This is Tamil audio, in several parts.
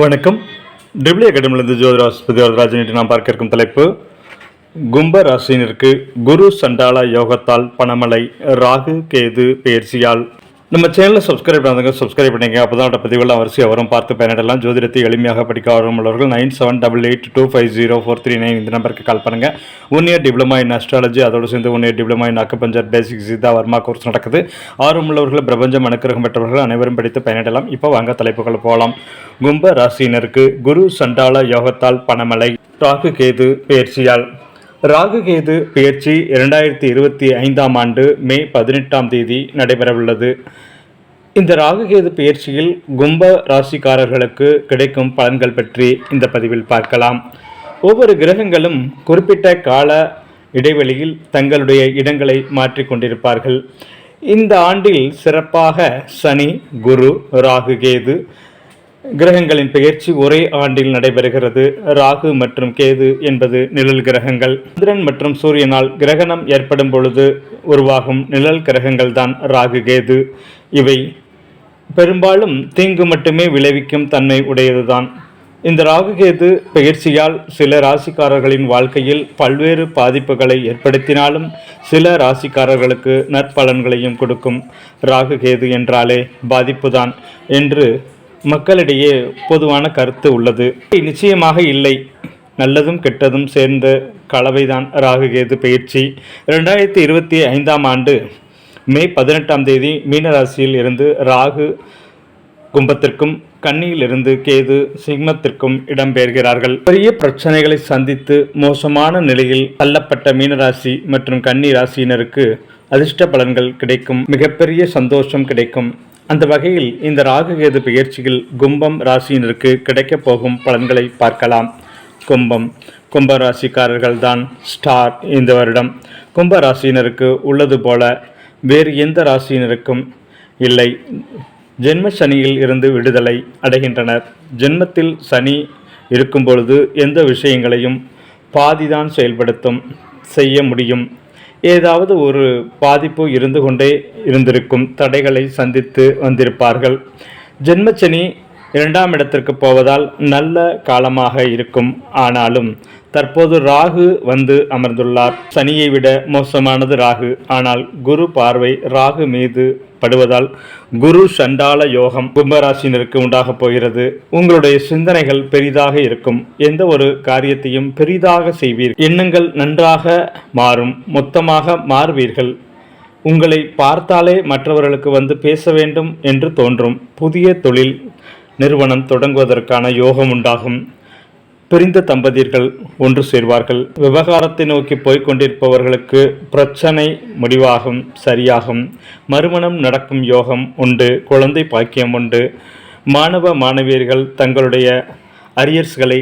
வணக்கம். டிபிளி அகாடமிலிருந்து ஜோதிராஸ்பதி வரதராஜன் நாம் பார்க்க இருக்கும் தலைப்பு கும்ப ராசினருக்கு குரு சண்டாள யோகத்தால் பணமலை ராகு கேது பயிற்சியால் நம்ம சேனலை சப்ஸ்கிரைப் பண்ணாதவங்க சப்ஸ்கிரைப் பண்ணிங்க அப்போ தான் பதிவுகள் வரிசையாக வரும். பார்த்து பயனிடலாம் ஜோதிடத்தை எளிமையாக படிக்க ஆர்வமுள்ளவர்கள் nine seven double eight two five zero four three nine இந்த நம்பருக்கு கால் பண்ணுங்கள் one year diploma in astrology அதோடு சேர்ந்து one year diploma in acupuncture basic Sita Verma course நடக்குது. ஆர்வமுள்ளவர்கள் பிரபஞ்சம் அனுக்கிரகம் பெற்றவர்கள் அனைவரும் படித்து பயனிடலாம் இப்போ வாங்க தலைப்புகள் போகலாம் கும்ப ராசியினருக்கு குரு சண்டாள யோகத்தால் பணமலை ராகு கேது பயிற்சியால் ராகு கேது இரண்டாயிரத்தி இருபத்தி ஐந்தாம் ஆண்டு மே பதினெட்டாம் தேதி நடைபெறவுள்ளது. இந்த ராகுகேது பெயர்ச்சியில் கும்ப ராசிக்காரர்களுக்கு கிடைக்கும் பலன்கள் பற்றி இந்த பதிவில் பார்க்கலாம். ஒவ்வொரு கிரகங்களும் குறிப்பிட்ட கால இடைவெளியில் தங்களுடைய இடங்களை மாற்றிக்கொண்டிருப்பார்கள் இந்த ஆண்டில் சிறப்பாக சனி குரு ராகு கேது கிரகங்களின் பெயர்ச்சி ஒரே ஆண்டில் நடைபெறுகிறது. ராகு மற்றும் கேது என்பது நிழல் கிரகங்கள். சந்திரன் மற்றும் சூரியனால் கிரகணம் ஏற்படும் பொழுது உருவாகும் நிழல் கிரகங்கள் தான் ராகு கேது. இவை பெரும்பாலும் தீங்கு மட்டுமே விளைவிக்கும் தன்மை உடையதுதான் இந்த ராகுகேது பயிற்சியால் சில ராசிக்காரர்களின் வாழ்க்கையில் பல்வேறு பாதிப்புகளை ஏற்படுத்தினாலும் சில ராசிக்காரர்களுக்கு நற்பலன்களையும் கொடுக்கும். ராகுகேது என்றாலே பாதிப்புதான் என்று மக்களிடையே பொதுவான கருத்து உள்ளது. நிச்சயமாக இல்லை. நல்லதும் கெட்டதும் சேர்ந்த கலவைதான் ராகுகேது பயிற்சி. ரெண்டாயிரத்தி இருபத்தி ஐந்தாம் ஆண்டு மே பதினெட்டாம் தேதி மீனராசியில் இருந்து ராகு கும்பத்திற்கும் கன்னியில் இருந்து கேது சிம்மத்திற்கும் இடம்பெயர்கிறார்கள். பெரிய பிரச்சனைகளை சந்தித்து மோசமான நிலையில் தள்ளப்பட்ட மீனராசி மற்றும் கன்னி ராசியினருக்கு அதிர்ஷ்ட பலன்கள் கிடைக்கும். மிகப்பெரிய சந்தோஷம் கிடைக்கும். அந்த வகையில் இந்த ராகுகேது பெயர்ச்சியில் கும்பம் ராசியினருக்கு கிடைக்கப் போகும் பலன்களை பார்க்கலாம். கும்பம் கும்ப ராசிக்காரர்கள் தான் ஸ்டார் இந்த வருடம். கும்ப ராசியினருக்கு உள்ளது போல வேறு எந்த ராசியினருக்கும் இல்லை. ஜென்ம சனியில் இருந்து விடுதலை அடைகின்றனர். ஜென்மத்தில் சனி இருக்கும் பொழுது எந்த விஷயங்களையும் பாதிதான் செயல்படுத்தும் செய்ய முடியும். ஏதாவது ஒரு பாதிப்பு இருந்து கொண்டே இருந்திருக்கும் தடைகளை சந்தித்து வந்திருப்பார்கள். ஜென்மச்சனி இரண்டாம் இடத்திற்கு போவதால் நல்ல காலமாக இருக்கும். ஆனாலும் தற்போது ராகு வந்து அமர்ந்துள்ளார். சனியை விட மோசமானது ராகு. ஆனால் குரு பார்வை ராகு மீது படுவதால் குரு சண்டால யோகம் கும்பராசினருக்கு உண்டாகப் போகிறது. உங்களுடைய சிந்தனைகள் பெரிதாக இருக்கும். எந்த ஒரு காரியத்தையும் பெரிதாக செய்வீர்கள் எண்ணங்கள் நன்றாக மாறும். மொத்தமாக மாறுவீர்கள். உங்களை பார்த்தாலே மற்றவர்களுக்கு வந்து பேச வேண்டும் என்று தோன்றும். புதிய தொழில் நிறுவனம் தொடங்குவதற்கான யோகம் உண்டாகும். பிரிந்த தம்பதியர்கள் ஒன்று சேர்வார்கள். விவகாரத்தை நோக்கி போய்கொண்டிருப்பவர்களுக்கு பிரச்சனை முடிவாகும் சரியாகும். மறுமணம் நடக்கும் யோகம் உண்டு குழந்தை பாக்கியம் உண்டு. மாணவ மாணவியர்கள் தங்களுடைய அரியர்ஸ்களை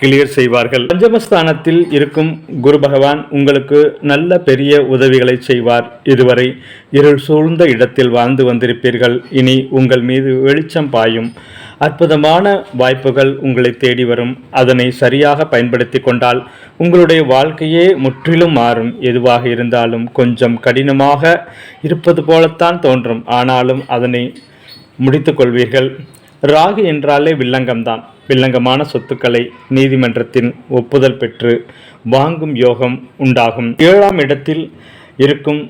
கிளியர் செய்வார்கள். பஞ்சமஸ்தானத்தில் இருக்கும் குரு பகவான் உங்களுக்கு நல்ல பெரிய உதவிகளை செய்வார். இதுவரை இருள் சூழ்ந்த இடத்தில் வாழ்ந்து வந்திருப்பீர்கள். இனி உங்கள் மீது வெளிச்சம் பாயும். அற்புதமான வாய்ப்புகள் உங்களை தேடி வரும். அதனை சரியாக பயன்படுத்தி கொண்டால் உங்களுடைய வாழ்க்கையே முற்றிலும் மாறும். எதுவாக இருந்தாலும் கொஞ்சம் கடினமாக இருப்பது போலத்தான் தோன்றும். ஆனாலும் அதனை முடித்து கொள்வீர்கள். ராகு என்றாலே வில்லங்கம்தான். வில்லங்கமான சொத்துக்களை நீதிமன்றத்தின் ஒப்புதல் பெற்று வாங்கும் யோகம் உண்டாகும். ஏழாம் இடத்தில் இருக்கும்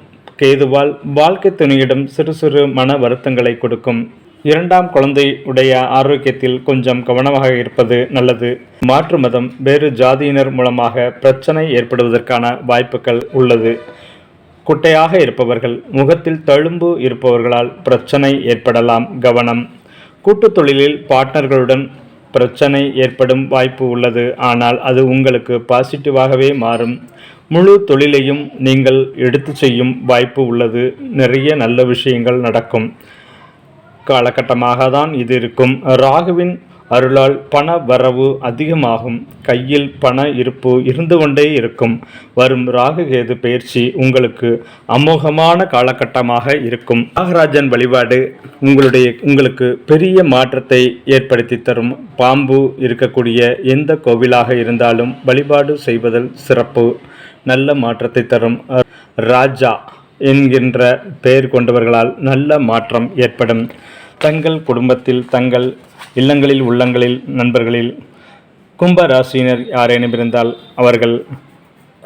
கேதுவால் வாழ்க்கை துணையிடம் சிறு சிறு மன வருத்தங்களை கொடுக்கும். இரண்டாம் குழந்தை உடைய ஆரோக்கியத்தில் கொஞ்சம் கவனமாக இருப்பது நல்லது. மாற்று மதம் வேறு ஜாதியினர் மூலமாக பிரச்சனை ஏற்படுவதற்கான வாய்ப்புகள் உள்ளது. குட்டையாக இருப்பவர்கள் முகத்தில் தழும்பு இருப்பவர்களால் பிரச்சனை ஏற்படலாம். கவனம். கூட்டுத் தொழிலில் பார்ட்னர்களுடன் பிரச்சனை ஏற்படும் வாய்ப்பு உள்ளது. ஆனால் அது உங்களுக்கு பாசிட்டிவாகவே மாறும். முழு தொழிலையும் நீங்கள் எடுத்து செய்யும் வாய்ப்பு உள்ளது. நிறைய நல்ல விஷயங்கள் நடக்கும். காலகட்டமாக தான் இது இருக்கும். ராகுவின் அருளால் பண வரவு அதிகமாகும். கையில் பண இருப்பு இருந்து கொண்டே இருக்கும். வரும் ராகு கேது பயிற்சி உங்களுக்கு அமோகமான காலகட்டமாக இருக்கும். நாகராஜன் வழிபாடு உங்களுடைய உங்களுக்கு பெரிய மாற்றத்தை ஏற்படுத்தி தரும். பாம்பு இருக்கக்கூடிய எந்த கோவிலாக இருந்தாலும் வழிபாடு செய்வதில் சிறப்பு நல்ல மாற்றத்தை தரும். ராஜா என்கின்ற பெயர் கொண்டவர்களால் நல்ல மாற்றம் ஏற்படும். தங்கள் குடும்பத்தில் தங்கள் இல்லங்களில் உள்ளங்களில் நண்பர்களில் கும்ப ராசியினர் யாரேனும் இருந்தால் அவர்கள்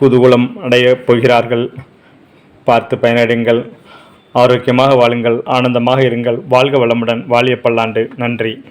குதூகலம் அடையப் போகிறார்கள். பார்த்து பயனடைங்கள் ஆரோக்கியமாக வாழுங்கள். ஆனந்தமாக இருங்கள். வாழ்க வளமுடன். வாழிய பல்லாண்டு நன்றி.